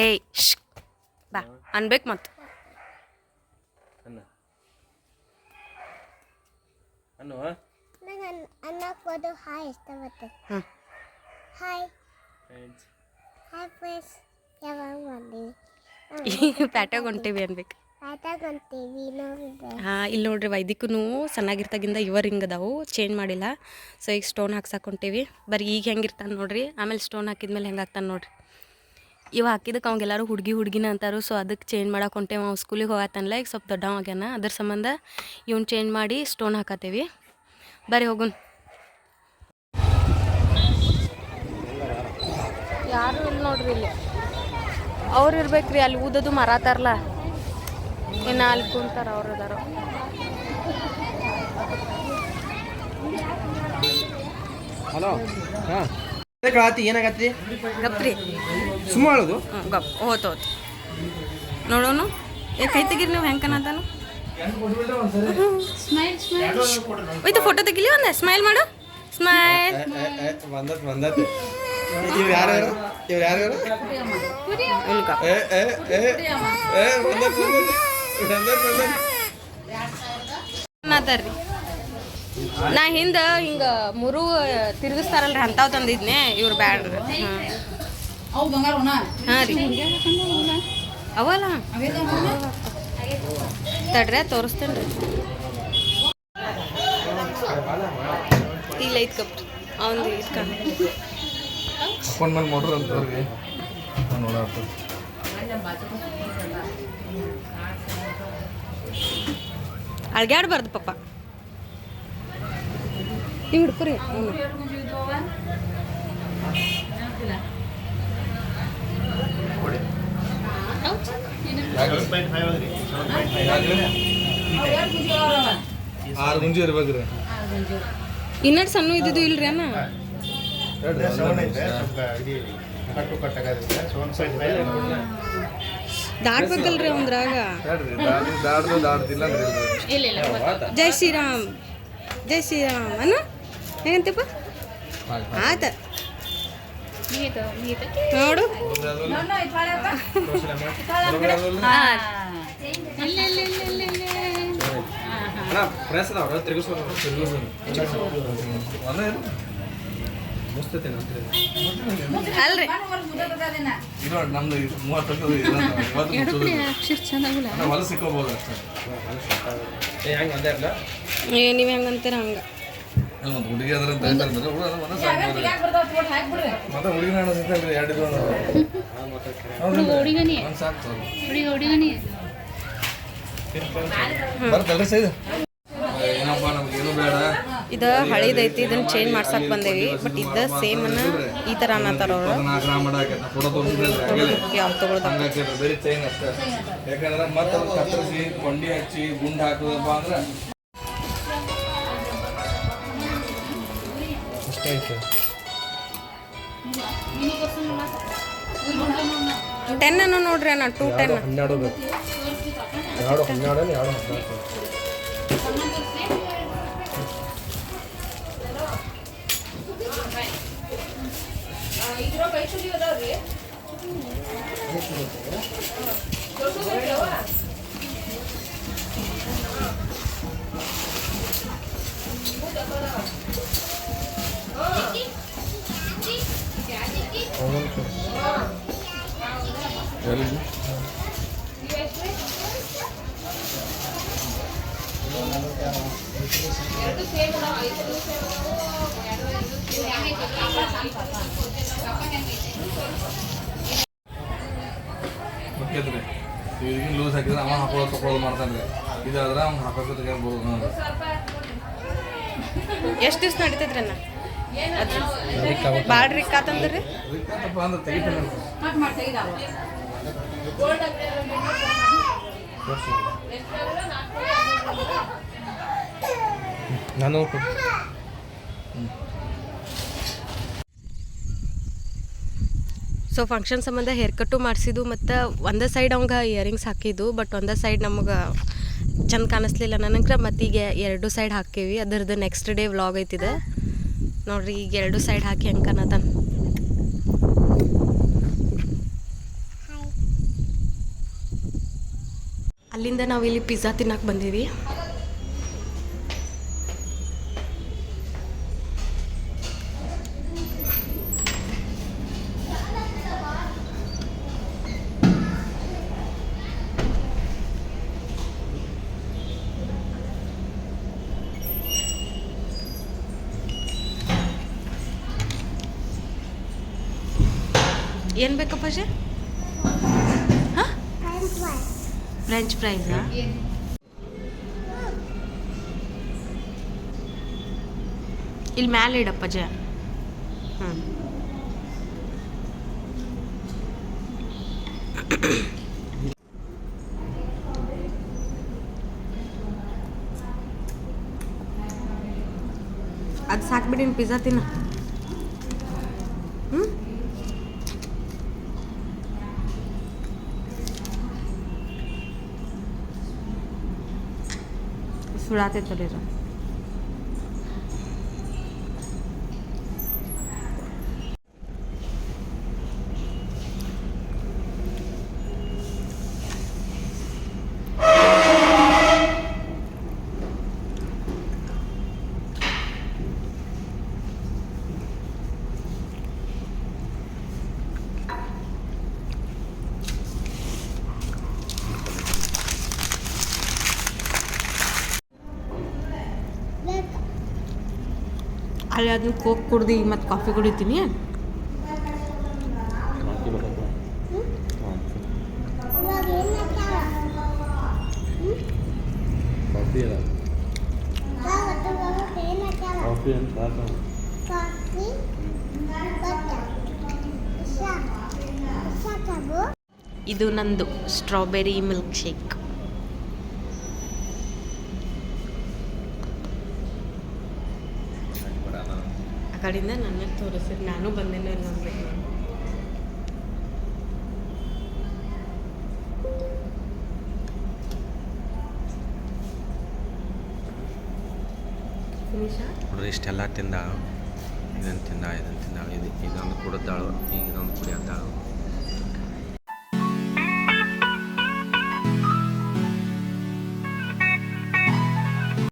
ಏಯ್ ಶ್ ಬಾ ಅನ್ಬೇಕು ಮತ್ತು. ಅನ್ನ. ಅನ್ನು ನಂಗೆ ಅನ್ನಕ್ಕೋದು ಹಾಯ್ ಇಷ್ಟ ಹ್ಞೂ ಹಾಯ್. ಫ್ರೆಂಡ್ಸ್ ಹಾಯ್ ಫ್ರೆಂಡ್ಸ್ ಯಾವಾಗ ಬಂದೀವಿ ಪ್ಯಾಟ್ಯಾಗ ಹೊಂಟೀವಿ ಅನ್ಬೇಕು. ಹಾಂ ಇಲ್ಲಿ ನೋಡ್ರಿ ವೈದಿಕೂ ಸಣ್ಣಾಗಿರ್ತಾಗಿಂದ ಇವರ್ ಹಿಂಗ್ ಅದಾವು ಚೇಂಜ್ ಮಾಡಿಲ್ಲ. ಸೊ ಈಗ ಸ್ಟೋನ್ ಹಾಕ್ಸಾಕೊಂತೀವಿ ಹೊಂಟೀವಿ. ಬರೀ ಈಗ ಹೆಂಗಿರ್ತಾನೆ ನೋಡ್ರಿ ಆಮೇಲೆ ಸ್ಟೋನ್ ಹಾಕಿದ್ಮೇಲೆ ಹೆಂಗೆ ಆಗ್ತಾನೆ ನೋಡ್ರಿ. ಇವ ಹಾಕಿದಕ್ಕೆ ಅವಂಗೆಲ್ಲರೂ ಹುಡುಗಿ ಹುಡುಗಿನ ಅಂತಾರು ಸೊ ಅದಕ್ಕೆ ಚೇಂಜ್ ಮಾಡಕ್ಕೆ ಹೊಂಟೇವ ಅವ್ ಸ್ಕೂಲಿಗೆ ಹೋಗತ್ತನಲ್ಲ ಈಗ ಸ್ವಲ್ಪ ದೊಡ್ಡ ಆಗ್ಯಾನ. ಅದ್ರ ಸಂಬಂಧ ಇವ್ನು ಚೇಂಜ್ ಮಾಡಿ ಸ್ಟೋನ್ ಹಾಕತ್ತೇವಿ ಬರ್ರಿ ಹೋಗುನ್ ಯಾರು ಇಲ್ಲ ನೋಡ್ರಿ ಇಲ್ಲಿ. ಅವ್ರು ಇರ್ಬೇಕ್ರಿ, ಅಲ್ಲಿ ಊದೋದು ಮರಾತಾರಲ್ಲ ಇನ್ನು ಅಲ್ಲಿ ಕುಂತಾರ ಅವ್ರು ಇದಾರು. ಹಲೋ ಹಾಂ. ಹೇಳತ್ತಿ ಏನಾಗತ್ತಿ? ಗಪ್ರಿ ಸುಮ್ಮ ಹೇಳೋದು. ಗಪ್. ಹೋತ್ ಹೋತ್. ನೋಡೋನು? ಏ ಕೈ ತೆಗೀರಿ ನೀವು ಹೆಂಗೆ ಕನ್ನತಾನು ಇದು ಫೋಟೋ ತೆಗಿಲಿ ಒಂದ? ಸ್ಮೈಲ್ ಮಾಡು. ಸ್ಮೈಲ್ ಬಂದತ್ ಬಂದತ್. ಇವ್ರು ಯಾರು ಇವ್ರು? ಯಾರು ಬಂದತ್ ಬಂದತ್. ಬಂದತ್ ನಾ ಹಿಂದೆ ಹಿಂಗೆ ಮುರು ತಿರುಗಿಸ್ತಾರಲ್ರಿ ಅಂತಾವ್ ತಂದಿದ್ನೆ ಇವ್ರು ಬ್ಯಾಡ್ರಿ. ಹಾಂ ಅವು ಬಂಗಾರವನ? ಹಾಂ ರೀ. ಅವಲ್ಲ? ತಡ್ರೆ ತೋರಿಸ್ತೇನೆ ರೀ. ಇಲ್ಲ ಐದು ಕಪ್ ಅವನು ಇಟ್ಕೊಂಡು ಫೋನ್ ಮೇಲೆ ಮಾಡ್ರಿ ಅಂತ ಅವ್ರಿಗೆ. ನೋಡಾಡ್ತ ಅಳ್ಗ್ಯಾಡ್ಬಾರ್ದು ಪಪ್ಪ ನೀವು ಹಿಡ್ಕೊರಿ. ಆರು ಗುಂಜಿ ಇರ್ಬೇಕ್ರಿ. ಸಣ್ಣ ಇದ್ದಿದ್ದು ಇಲ್ರಿ ಅಣ್ಣ? ದಾಟ್ಬೇಕಲ್ರಿ ಒಂದ್ರಾಗ ಜೈ ಶ್ರೀರಾಮ್. ಜೈ ಶ್ರೀರಾಮ್. ಅನ್ನ ಹೇಗಂತಪ್ಪ ಆತ. ನೋಡು. ಅಲ್ರಿ. ನೀವು ಹೆಂಗಂತೀರ ಹಂಗ. ಒಂದು ಹುಡುಗಿ ಅದ್ರ ಅಂತ ಹೇಳ್ತಾರೆ. ಮತ್ತೆ ಹುಡುಗಿನ ಹಣ ಎರಡು ಇದು ಒಂದು ಸಾಕು. ಬರ್ತಲ್ರಿ ಸೈದು. ಏನಪ್ಪ ನಮ್ಗೆ ಏನು ಬೇಡ. ಇದು ಹಳೇದೈತಿ ಇದನ್ನ ಚೇಂಜ್ ಮಾಡ್ಸಕ್ ಬಂದೇವಿ. ಬಟ್ ಇದ ಸೇಮ್ ಅನ್ನ ಈ ತರ ಅನ್ನತಾರ ಅವರು. ಯಾವ ತಗೊಳ್ದ ಯಾಕಂದ್ರೆ ಮತ್ತೆ ಕತ್ತರಿಸಿ ಕೊಂಡಿ ಹಚ್ಚಿ ಗುಂಡ್ ಹಾಕುದಪ್ಪ ಅಂದ್ರೆ ಅಷ್ಟೇ ಟೆನ್ ಅನ್ನು ನೋಡ್ರಿ ಅಣ್ಣ ಟೂ ಟೆನ್ ಹನ್ನೆರಡು ಬೇಕು. ಎರಡು ಹನ್ನೆರಡು ಎರಡು ಹದಿನಾಲ್ಕು ಇವ್ರಿಗೆ ಲೂಸ್ ಹಾಕಿದ್ರೆ ಅವ ಹಾಕೊಳ್ಳೋದು ತಕೊಳ್ಳೋದು ಮಾಡ್ತಾನೆ. ಇದಾದ್ರೆ ಅವ್ನು ಹಾಕೋದು ತೆಗೆದು ಎಷ್ಟು ದಿವಸ ನಡೀತೈತ್ರಿ ಅಣ್ಣ? ಭಾಳ ರಿಕ್ ಆತಂದ್ರಿ ನಾನು ಸೊ ಫಂಕ್ಷನ್ ಸಂಬಂಧ ಹೇರ್ ಕಟ್ಟು ಮಾಡಿಸಿದ್ದು ಮತ್ತು ಒಂದೇ ಸೈಡ್ ಅವಂಗೆ ಇಯರಿಂಗ್ಸ್ ಹಾಕಿದ್ದು ಬಟ್ ಒಂದೇ ಸೈಡ್ ನಮಗೆ ಚಂದ ಕಾಣಿಸ್ಲಿಲ್ಲ. ನನಗೆ ಮತ್ತೀಗ ಈಗ ಎರಡು ಸೈಡ್ ಹಾಕೀವಿ ಅದರದ್ದು ನೆಕ್ಸ್ಟ್ ಡೇ ವ್ಲಾಗ್ ಐತಿದೆ ನೋಡ್ರಿ ಈಗ ಎರಡು ಸೈಡ್ ಹಾಕಿ ಹೆಂಗನದ ಅಲ್ಲಿಂದ ನಾವು ಇಲ್ಲಿ ಪಿಜ್ಜಾ ತಿನ್ನಕ್ಕೆ ಬಂದೀವಿ. ಏನು ಬೇಕಪ್ಪ ಜೆ. ಫ್ರೆಂಚ್ ಫ್ರೈಸಾ ಇಲ್ಲಿ ಮ್ಯಾಲೆ ಇಡಪ್ಪ ಜೆ ಹ್ಞೂ ಅದು ಸಾಕ್ಬಿಡಿ ಪಿಜ್ಜಾ ತಿನ್ನ. ಹ್ಞೂ রাতে চলে যান ಅಲ್ಲಿ ಅದನ್ನ ಕೋಕ್ ಕುಡ್ದು ಮತ್ತು ಕಾಫಿ ಕುಡಿತೀನಿ. ಇದು ನಂದು ಸ್ಟ್ರಾಬೆರಿ ಮಿಲ್ಕ್ ಶೇಕ್ ಆ ಕಡೆಯಿಂದ ನನ್ನ ತೋರಿಸಿದ್ರು ನಾನು ಬಂದೇನೋ ಇಲ್ಲ ಫಿನಿಶಾ ನೋಡ್ರಿ, ಇಷ್ಟೆಲ್ಲ ತಿಂದ ಇದನ್ನು ತಿಂದ ಇದನ್ನು ತಿಂದ, ಇದು, ಇದೊಂದು ಕುಡಿದಾಳು ಈಗ ಇದೊಂದು ಕುಡಿಯತ್ತಾಳು